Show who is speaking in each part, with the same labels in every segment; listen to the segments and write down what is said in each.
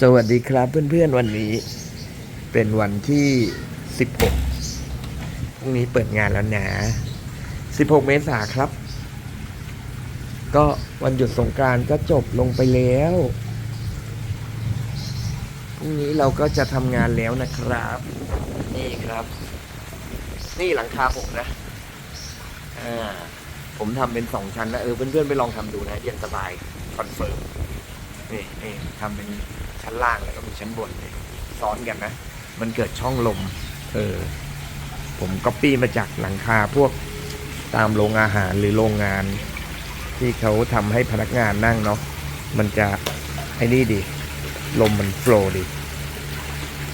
Speaker 1: สวัสดีครับเพื่อนๆ วันนี้เป็นวันที่ 16 พรุ่งนี้เปิดงานแล้วนะ 16 เมษาครับ ก็วันหยุดสงกานต์ก็จบลงไปแล้ว พรุ่งนี้เราก็จะทำงานแล้วนะครับ นี่ครับ นี่หลังคาผมนะ อ่า ผมทำเป็นสองชั้นนะ เออเพื่อนๆ ไปลองทำดูนะ เย็นสบาย คอนเฟิร์มนี่นี่ทำเป็นชั้นล่างแล้วก็มีชั้นบนนี่ซ้อนกันนะ มันเกิดช่องลม เออ ผมก๊อปปี้มาจากหลังคาพวกตามโรงอาหารหรือโรงงาน ที่เขาทำให้พนักงานนั่งเนาะมันจะไอ้นี่ดี ลมมันโฟล์ดี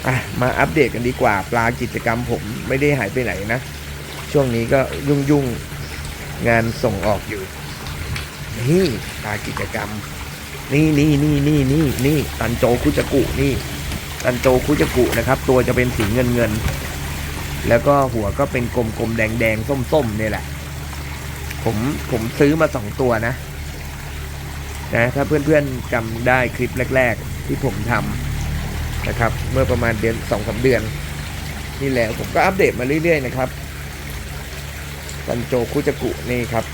Speaker 1: อะมาอัปเดตกันดีกว่า ปลากิจกรรมผมไม่ได้หายไปไหนนะ ช่วงนี้ก็ยุ่งๆงานส่งออกอยู่ นี่ปลากิจกรรม นี่นี่นี่นี่นี่นี่ตันโจคุจกุนี่ ตันโจคุจกุนะครับ ตัวจะเป็นสีเงินเงิน แล้วก็หัวก็เป็นกลมๆแดงๆส้มๆเนี่ยแหละ ผมผมซื้อมาสองตัวนะนะถ้าเพื่อนๆจำได้คลิปแรก ๆ ที่ผมทำนะครับ เมื่อประมาณเดือนสองสาเดือนนี่แหละผมก็อัปเดตมาเรื่อยๆนะครับตันโจคุจกุนี่ครับ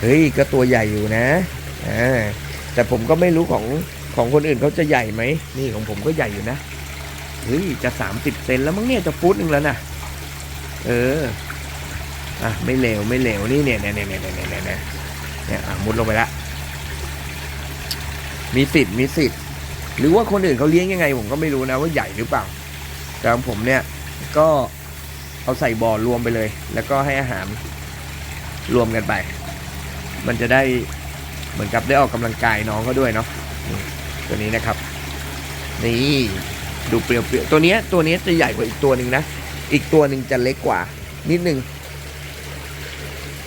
Speaker 1: เฮ้ยก็ตัวใหญ่อยู่นะอ่าแต่ผมก็ไม่รู้ของของคนอื่นเขาจะใหญ่ไหมนี่ของผมก็ใหญ่อยู่นะเฮ้ยจะสามสิบเซนแล้วมั้งเนี่ยจะฟุตหนึ่งแล้วนะเอออะไม่เลวไม่เลวนี่เนี่ยเนี่ยเนี่ยเนี่ยเนี่ยเนี่ยเนี่ยอะมุดลงไปละมีสิทธิ์มีสิทธิ์หรือว่าคนอื่นเขาเลี้ยงยังไง ผมก็ไม่รู้นะว่าใหญ่หรือเปล่า แต่ของผมเนี่ยก็เอาใส่บอ่อรวมไปเลย แล้วก็ให้อาหารรวมกันไป มันจะได้เหมือนกับได้ออกกำลังกายน้องเขาด้วยเนาะตัวนี้นะครับ นี่ดูเปรียวๆตัวเนี้ยตัวนี้จะใหญ่กว่าอีกตัวหนึ่งนะ อีกตัวหนึ่งจะเล็กกว่า นิดนึง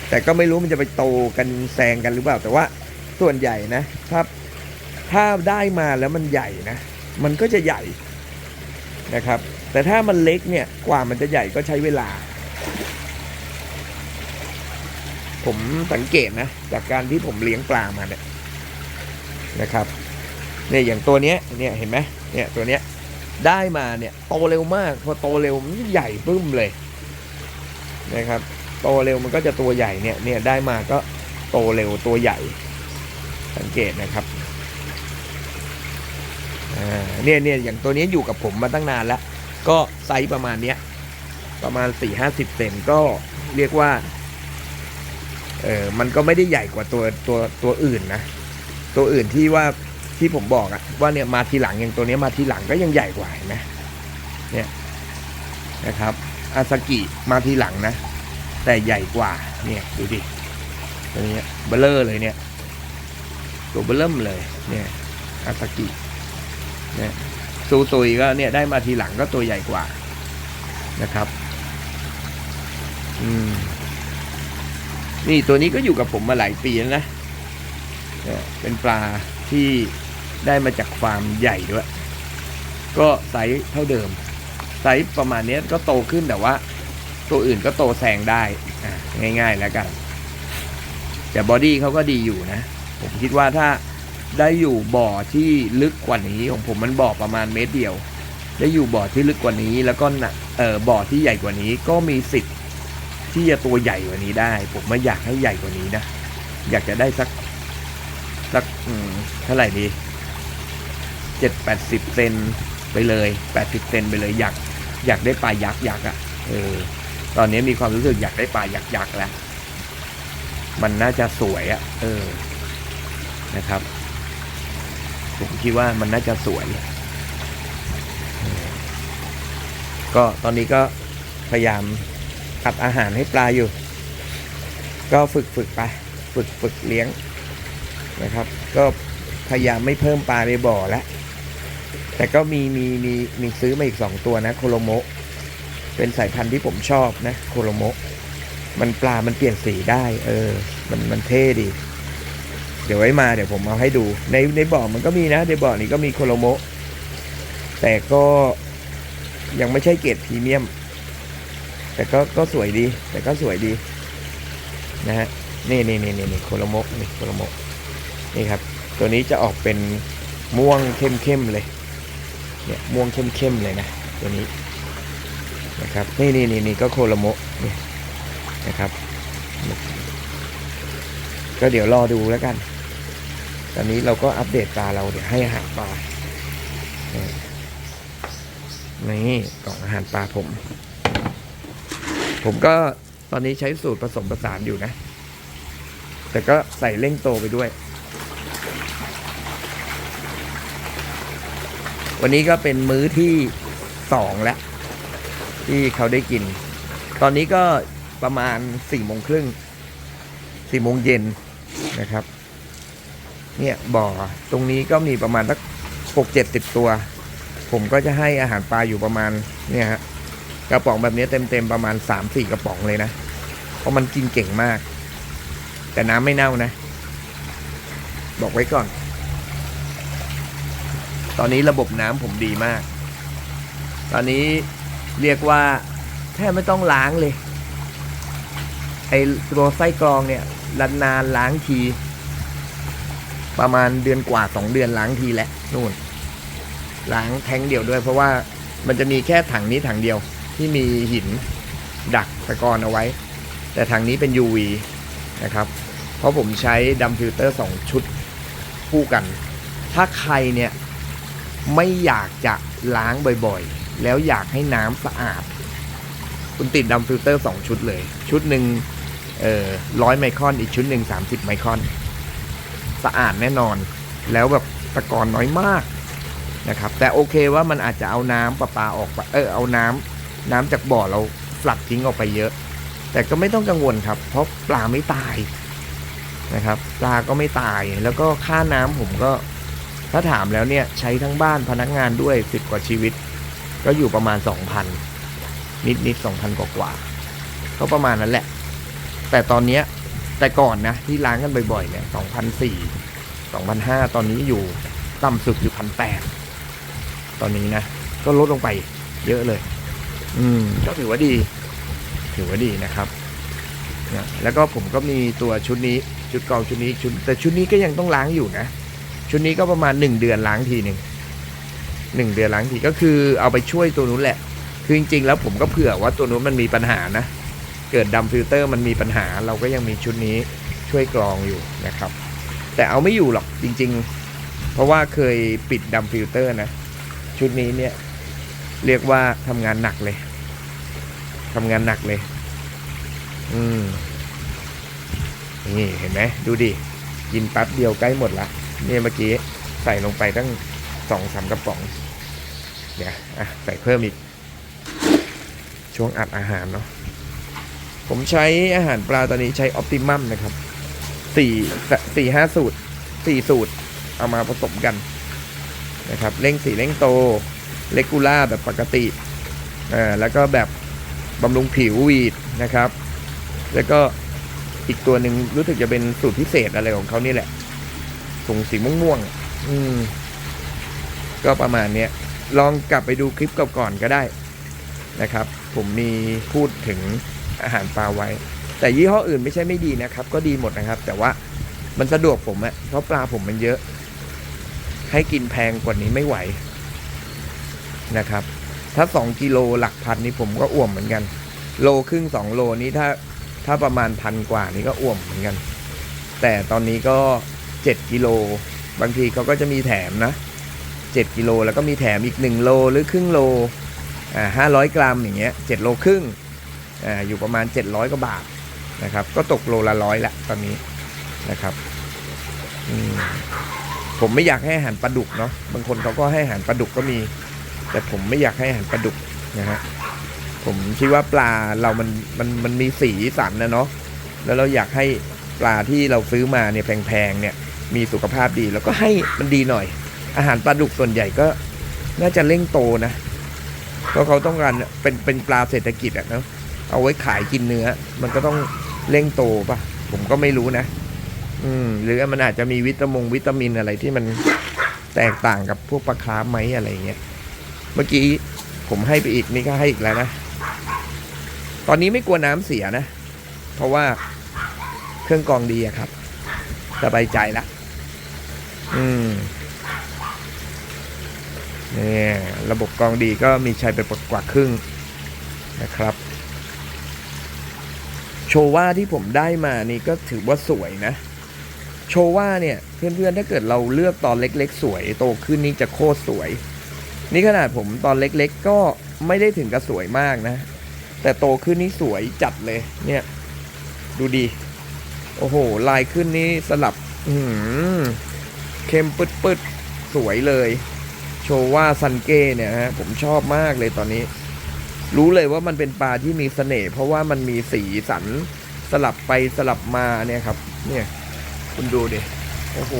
Speaker 1: แต่ก็ไม่รู้มันจะไปโตกันแซงกันหรือเปล่า แต่ว่าส่วนใหญ่นะ ถ้าถ้าได้มาแล้วมันใหญ่นะ มันก็จะใหญ่นะครับ แต่ถ้ามันเล็กเนี่ยกว่ามันจะใหญ่ก็ใช้เวลา ผมสังเกตนะ จากการที่ผมเลี้ยงปลามาเนี่ยนะครับเนี่ยอย่างตัวเนี้ยเนี่ยเห็นไหมเนี่ยตัวเนี้ยได้มาเนี่ยโตเร็วมาก พอโตเร็วมันใหญ่ปึ้มเลยนะครับโตเร็วมันก็จะตัวใหญ่เนี่ยเนี่ยได้มาก็โตเร็วตัวใหญ่ สังเกตนะครับอ่าเนี่ยเนี่ยอย่างตัวนี้อยู่กับผมมาตั้งนานแล้ว ก็ไซส์ประมาณเนี้ยประมาณสี่ห้าสิบเซนก็เรียกว่า เออมันก็ไม่ได้ใหญ่กว่าตัวตัวตัวอื่นนะ ตัวอื่นที่ว่าที่ผมบอกอะว่าเนี่ยมาทีหลังอย่างตัวนี้มาทีหลังก็ยังใหญ่กว่าเห็นไหมเนี่ยนะครับอาซากิมาทีหลังนะ แต่ใหญ่กว่าเนี่ยดูดิตัวนี้เบลเลอร์เลยเนี่ย ตัวเบลเริ่มเลยเนี่ยอาซากิเนี่ยซูซุยก็เนี่ยได้มาทีหลังก็ตัวใหญ่กว่านะครับ อืม นี่ตัวนี้ก็อยู่กับผมมาหลายปีแล้วนะเป็นปลาที่ได้มาจากฟาร์มใหญ่ด้วย ก็ไซส์เท่าเดิม ไซส์ประมาณนี้ก็โตขึ้นแต่ว่า ตัวอื่นก็โตแซงได้ง่ายๆแล้วกัน แต่บอดี้เขาก็ดีอยู่นะ ผมคิดว่าถ้าได้อยู่บ่อที่ลึกกว่านี้ของผมมันบ่อประมาณเมตรเดียว ได้อยู่บ่อที่ลึกกว่านี้ แล้วก็น่ะเออบ่อที่ใหญ่กว่านี้ก็มีสิทธิ์ ที่จะตัวใหญ่กว่านี้ได้ ผมไม่อยากให้ใหญ่กว่านี้นะ อยากจะได้สักสักเท่าไหร่ดีเจ็ดแปดสิบเซนไปเลยแปดสิบเซนไปเลยอยากอยากได้ปลายักษ์ยักษ์อะเออตอนนี้มีความรู้สึกอยากได้ปลายักษ์ยักษ์แล้วมันน่าจะสวยอะ เออ นะครับ ผมคิดว่ามันน่าจะสวย ก็ตอนนี้ก็พยายาม อัดอาหารให้ปลาอยู่ ก็ฝึกฝึกไป ฝึกฝึกเลี้ยงนะครับ ก็พยายามไม่เพิ่มปลาในบ่อแล้วแต่ก็มีมีมีมีซื้อมาอีกสองตัวนะโคโลโมะเป็นสายพันธุ์ที่ผมชอบนะโคโลโมะมันปลามันเปลี่ยนสีได้ เออ มันมันเท่ดี เดี๋ยวไว้มาเดี๋ยวผมเอาให้ดู ในในบ่อมันก็มีนะ ในบ่อนี้ก็มีโคโลโมะแต่ก็ยังไม่ใช่เกรดพรีเมียม แต่ก็ก็สวยดี แต่ก็สวยดีนะฮะนี่นี่นี่นี่นี่โคโลโมะนี่โคโลโมะนี่ครับ ตัวนี้จะออกเป็นม่วงเข้มๆเลยเนี่ยม่วงเข้มๆเลยนะตัวนี้นะครับนี่นี่นี่นี่ก็โคโลโมะนี่นะครับ ก็เดี๋ยวรอดูแล้วกัน ตอนนี้เราก็อัปเดตปลาเราเดี๋ยวให้อาหารปลานี่กล่องอาหารปลาผม ผมก็ตอนนี้ใช้สูตรผสมผสานอยู่นะ แต่ก็ใส่เร่งโตไปด้วย วันนี้ก็เป็นมื้อที่สองแล้ว ที่เขาได้กิน ตอนนี้ก็ประมาณสี่โมงครึ่งสี่โมงเย็นนะครับ เนี่ยบ่อตรงนี้ก็มีประมาณสักหกเจ็ดสิบตัว ผมก็จะให้อาหารปลาอยู่ประมาณเนี่ยฮะ กระป๋องแบบนี้เต็มๆประมาณสามสี่กระป๋องเลยนะ เพราะมันกินเก่งมาก แต่น้ำไม่เน่านะ บอกไว้ก่อน ตอนนี้ระบบน้ำผมดีมาก ตอนนี้เรียกว่าแทบไม่ต้องล้างเลย ไอตัวไส้กรองเนี่ยรันนานล้างที ประมาณเดือนกว่าสองเดือนล้างทีแหละนู่น ล้างแทงเดียวด้วยเพราะว่ามันจะมีแค่ถังนี้ถังเดียว ที่มีหินดักตะกอนเอาไว้ แต่ถังนี้เป็น UV นะครับ เพราะผมใช้ดัมฟิลเตอร์ 2 ชุดคู่กัน ถ้าใครเนี่ยไม่อยากจะล้างบ่อยๆ แล้วอยากให้น้ำสะอาด คุณติดดัมฟิลเตอร์ 2 ชุดเลย ชุดหนึ่งร้อยไมครอนอีกชุดหนึ่ง30 ไมครอน สะอาดแน่นอนแล้วแบบตะกอนน้อยมากนะครับ แต่โอเคว่ามันอาจจะเอาน้ำประปาออกเออเอาน้ำ น้ำจากบ่อเราฟลัดทิ้งออกไปเยอะ แต่ก็ไม่ต้องกังวลครับ เพราะปลาไม่ตายนะครับ ปลาก็ไม่ตายแล้วก็ค่าน้ำผมก็ถ้าถามแล้วเนี่ยใช้ทั้งบ้านพนักงานด้วยสิบกว่าชีวิต ก็อยู่ประมาณสองพันนิดนิดสองพันกว่ากว่าก็ประมาณนั้นแหละ แต่ตอนเนี้ยแต่ก่อนนะที่ล้างกันบ่อยๆเนี่ยสองพันสี่สองพันห้าตอนนี้อยู่ต่ำสุดอยู่พันแปดตอนนี้นะ ก็ลดลงไปเยอะเลย อืมก็ถือว่าดี ถือว่าดีนะครับนะแล้วก็ผมก็มีตัวชุดนี้ชุดกรองชุดนี้ชุดแต่ชุดนี้ก็ยังต้องล้างอยู่นะ ชุดนี้ก็ประมาณหนึ่งเดือนล้างทีหนึ่งหนึ่งเดือนล้างทีก็คือเอาไปช่วยตัวนู้นแหละ คือจริงๆแล้วผมก็เผื่อว่าตัวนู้นมันมีปัญหานะ เกิดดัมฟิลเตอร์มันมีปัญหา เราก็ยังมีชุดนี้ช่วยกรองอยู่นะครับ แต่เอาไม่อยู่หรอกจริง ๆ เพราะว่าเคยปิดดัมฟิลเตอร์นะ ชุดนี้เนี่ย เรียกว่าทำงานหนักเลยทำงานหนักเลย อืม นี่เห็นไหมดูดิ กินแป๊บเดียวใกล้หมดละเนี่ยเมื่อกี้ใส่ลงไปตั้งสองสามกระป๋อง เดี๋ยวอะใส่เพิ่มอีก ช่วงอัดอาหารเนาะ ผมใช้อาหารปลาตอนนี้ใช้ออ t ติมัมนะครับสี่สี่ห้าสูตรสี่สูตร เอามาผสมกันนะครับ เร่งสีเร่งโต เลกูล่าแบบปกติอ่าแล้วก็แบบบำรุงผิววีดนะครับ แล้วก็อีกตัวหนึ่งรู้สึกจะเป็นสูตรพิเศษอะไรของเขานี่แหละส่งสีม่วงๆอืม ก็ประมาณเนี้ยลองกลับไปดูคลิปก่อนๆก็ได้นะครับ ผมมีพูดถึงอาหารปลาไว้ แต่ยี่ห้ออื่นไม่ใช่ไม่ดีนะครับ ก็ดีหมดนะครับ แต่ว่ามันสะดวกผมอะเพราะปลาผมมันเยอะ ให้กินแพงกว่านี้ไม่ไหว นะครับ ถ้า 2 กิโลหลักพันนี่ผมก็อ่วมเหมือนกัน โลครึ่ง 2 โลนี้ถ้าถ้าประมาณพันกว่านี่ก็อ่วมเหมือนกัน แต่ตอนนี้ก็ 7 กิโล บางทีเขาก็จะมีแถมนะ 7 กิโลแล้วก็มีแถมอีก 1 โลหรือครึ่งโลอ่าห้าร้อยกรัมอย่างเงี้ย7โลครึ่งอ่าอยู่ประมาณ 700กว่าบาทนะครับ ก็ตกโลละร้อยละตอนนี้นะครับอืมผมไม่อยากให้อาหารปลาดุกเนาะบางคนเขาก็ให้อาหารปลาดุกก็มี แต่ผมไม่อยากให้อาหารปลาดุกนะฮะผมคิดว่าปลาเรามันมันมันมีสีสันนะเนาะแล้วเราอยากให้ปลาที่เราซื้อมาเนี่ยแพงๆเนี่ยมีสุขภาพดีแล้วก็ให้มันดีหน่อย อาหารปลาดุกส่วนใหญ่ก็น่าจะเร่งโตนะเพราะเขาต้องการเป็นเป็นปลาเศรษฐกิจอะเนาะเอาไว้ขายกินเนื้อ มันก็ต้องเร่งโตป่ะผมก็ไม่รู้นะ อืม หรือมันอาจจะมีวิตามงวิตามินอะไรที่มันแตกต่างกับพวกปลาคาร์ฟไหมอะไรเงี้ย เมื่อกี้ผมให้ไปอีกนี่ก็ให้อีกแล้วนะ ตอนนี้ไม่กลัวน้ำเสียนะ เพราะว่าเครื่องกรองดีอะครับ สบายใจละ อืมเนี่ยระบบกรองดีก็มีชัยไปปกว่าครึ่งนะครับ โชว่าที่ผมได้มานี่ก็ถือว่าสวยนะ โชว่าเนี่ย เพื่อนๆ ถ้าเกิดเราเลือกตอนเล็กๆ สวย โตขึ้นนี่จะโคตรสวย นี่ขนาดผมตอนเล็กๆ ก็ไม่ได้ถึงกับสวยมากนะ แต่โตขึ้นนี่สวยจัดเลยเนี่ย ดูดี โอ้โห ลายขึ้นนี่สลับอือหือเข้มปึ๊ดๆสวยเลย โชว่าซันเก้เนี่ยฮะผมชอบมากเลยตอนนี้ รู้เลยว่ามันเป็นปลาที่มีเสน่ห์เพราะว่ามันมีสีสันสลับไปสลับมาเนี่ยครับ เนี่ย คุณดูดิโอ้โห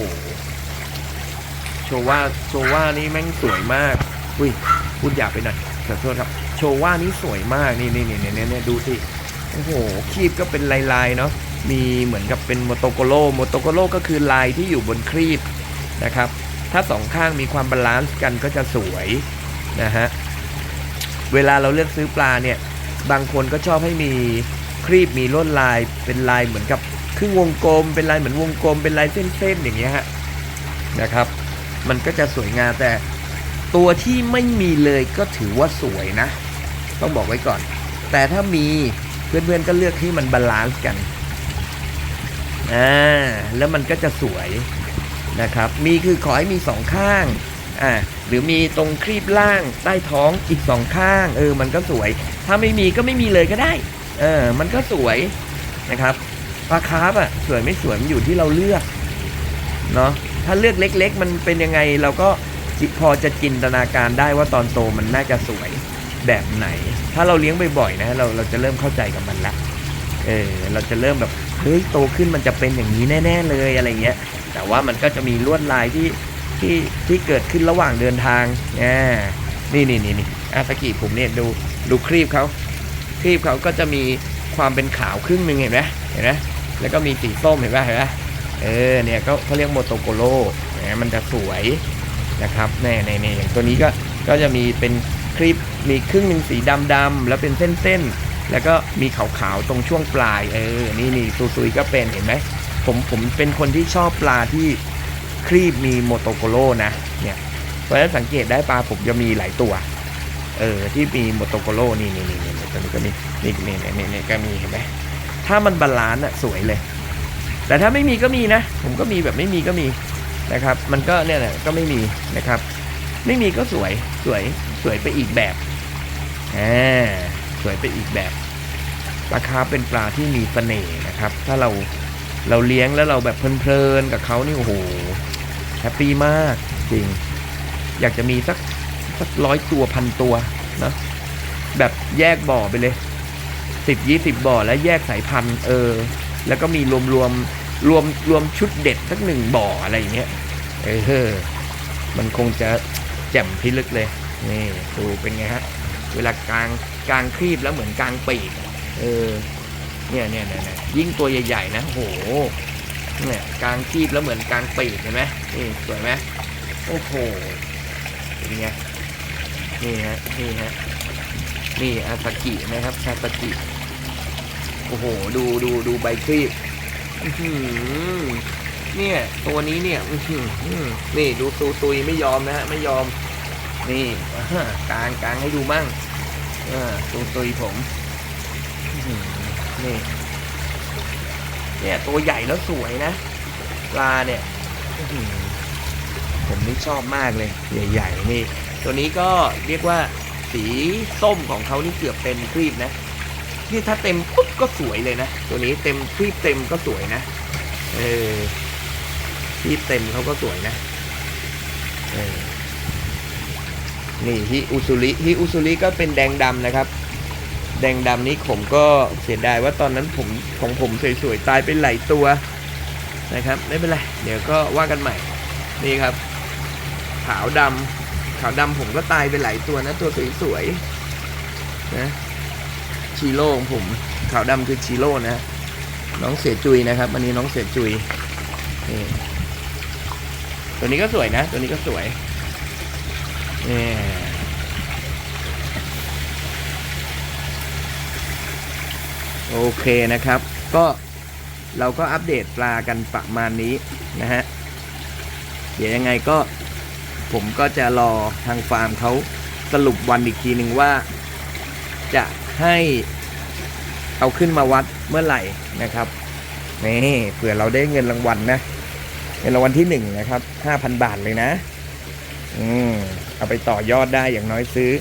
Speaker 1: โชว่าโชว่านี่แม่งสวยมาก อุ้ยพูดหยาบไปหน่อยขอโทษครับ โชว่านี่สวยมากนี่นี่นี่นี่นี่ดูสิโอ้โหคีบก็เป็นลายๆเนาะมีเหมือนกับเป็นโมโตโกโ o โมโตโกโ o ก็คือลายที่อยู่บนครีบนะครับ ถ้าสองข้างมีความบาลานซ์กันก็จะสวยนะฮะเวลาเราเลือกซื้อปลาเนี่ย บางคนก็ชอบให้มีครีบมีลวดลายเป็นลายเหมือนกับครึ่งวงกลม เป็นลายเหมือนวงกลม เป็นลายเส้นๆอย่างเงี้ยฮะนะครับ มันก็จะสวยงามแต่ ตัวที่ไม่มีเลยก็ถือว่าสวยนะ ต้องบอกไว้ก่อน แต่ถ้ามีเพื่อนๆก็เลือกให้มันบาลานซ์กันอ่าแล้วมันก็จะสวยนะครับ มีคือขอให้มีสองข้างอ่าหรือมีตรงครีบล่างใต้ท้องอีกสองข้าง เออ มันก็สวย ถ้าไม่มีก็ไม่มีเลยก็ได้ เออ มันก็สวยนะครับปลาคาร์ฟอะสวยไม่สวยมันอยู่ที่เราเลือกเนาะถ้าเลือกเล็ก ๆ มันเป็นยังไงเราก็ พอจะจินตนาการได้ว่าตอนโตมันน่าจะสวยแบบไหน ถ้าเราเลี้ยงบ่อยๆนะเราเราจะเริ่มเข้าใจกับมันละเออเราจะเริ่มแบบเฮ้ยโตขึ้นมันจะเป็นอย่างนี้แน่ ๆ เลยอะไรเงี้ย แต่ว่ามันก็จะมีลวดลายที่ที่ที่เกิดขึ้นระหว่างเดินทางอ่านี่นี่นี่นี่อาสกิผมเนี่ยดูดูครีบเขาครีบเขาก็จะมีความเป็นขาวครึ่งหนึ่งเห็นไหมเห็นไหมแล้วก็มีสีส้มเห็นไหมเห็นไหมเออเนี่ยก็เขาเรียกโมโตโกโ o นะมันจะสวย นะครับแน่ๆๆอย่างตัวนี้ก็ก็จะมีเป็นครีบมีครึ่งหนึ่งสีดำดำแล้วเป็นเส้นๆ แล้วก็มีขาวๆตรงช่วงปลายเออนี่นี่ซูซุยก็เป็นเห็นไหมผมผมเป็นคนที่ชอบปลาที่ครีบมีโมโตโกโ o นะเนี่ยเพราะฉะนั้นสังเกตได้ปลาผมจะมีหลายตัวเออที่มีโมโตโกโ o นี่นี่นี่นี่ตัวนี้ก็มีนี่นี่นี่นี่นี่ก็มีเห็นไหมถ้ามันบาลานซ์อะสวยเลย แต่ถ้าไม่มีก็มีนะ ผมก็มีแบบไม่มีก็มี นะครับ มันก็เนี่ยแหละก็ไม่มีนะครับ ไม่มีก็สวยสวยสวยไปอีกแบบอ่าสวยไปอีกแบบปลาคาร์เป็นปลาที่มีเสน่ห์นะครับ ถ้าเราเราเลี้ยงแล้วเราแบบเพลินๆกับเขานี่โอ้โหแฮปปี้มากจริง อยากจะมีสักสักร้อยตัวพันตัวนะแบบแยกบ่อไปเลยสิบยี่สิบบ่อแล้วแยกสายพันธุ์เออ แล้วก็มีรวมรวม รวมรวมชุดเด็ดสักหนึ่งบ่ออะไรเงี้ยเออมันคงจะแจ่มพิลึกเลยนี่ดูเป็นไงฮะเวลากลางกลางครีบแล้วเหมือนกลางปีกเออเนี่ยเนี่ยเนี่ยเนี่ยยิ่งตัวใหญ่ๆนะโหเนี่ยกลางครีบแล้วเหมือนกลางปีกเห็นไหมนี่สวยไหมโอ้โหเป็นไงนี่ฮะนี่ฮะนี่อาซากินะครับอาซากิโอ้โห ดูดูดูใบครีบ เนี่ย ตัวนี้เนี่ยอืนี่ดูตูตุยไม่ยอมนะฮะไม่ยอม นี่กลางกลางให้ดูมั่งอ่าตูตุยผมนี่ เนี่ย ตัวใหญ่แล้วสวยนะปลาเนี่ยผมนี่ชอบมากเลย ใหญ่ๆนี่ ตัวนี้ก็เรียกว่าสีส้มของเขานี่เกือบเต็มครีบนะ นี่ถ้าเต็มปุ๊บก็สวยเลยนะ ตัวนี้เต็มครีบเต็มก็สวยนะ เออครีบเต็มเขาก็สวยนะ เออ นี่ฮิอุซุริฮิอุซุริก็เป็นแดงดำนะครับ แดงดำนี้ผมก็เสียดายว่าตอนนั้นผมของผมสวยๆตายไปหลายตัวนะครับ ไม่เป็นไร เดี๋ยวก็ว่ากันใหม่ นี่ครับ ขาวดำขาวดำผมก็ตายไปหลายตัวนะ ตัวสวยๆนะ ชีโร่ของผมขาวดำคือชีโร่นะ น้องเสียจุยนะครับอันนี้น้องเสียจุยนี่ตัวนี้ก็สวยนะ ตัวนี้ก็สวยนี่โอเคนะครับ ก็เราก็อัปเดตปลากันประมาณนี้นะฮะ เดี๋ยวยังไงก็ผมก็จะรอทางฟาร์มเขาสรุปวันอีกทีหนึ่งว่า จะ ให้เอาขึ้นมาวัดเมื่อไหร่นะครับนี่เผื่อเราได้เงินรางวัลนะเงินรางวัลที่หนึ่งนะครับห้าพันบาทเลยนะ อืมเอาไปต่อยอดได้อย่างน้อยซื้อ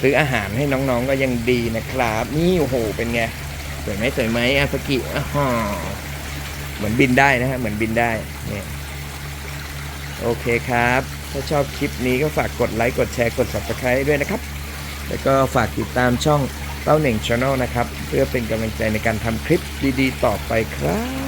Speaker 1: ซื้ออาหารให้น้องๆก็ยังดีนะครับ นี่โอ้โหเป็นไงสวยไหมสวยไหมอาสกิอ้าวเหมือนบินได้นะฮะเหมือนบินได้เนี่ยโอเคครับ ถ้าชอบคลิปนี้ก็ฝากกดไลค์กดแชร์กด subscribe ด้วยนะครับ แล้วก็ฝากติดตามช่อง เต้าเหน่งช n แนลนะครับ เพื่อเป็นกำลังใจในการทำคลิปดีๆ ต่อไปครับ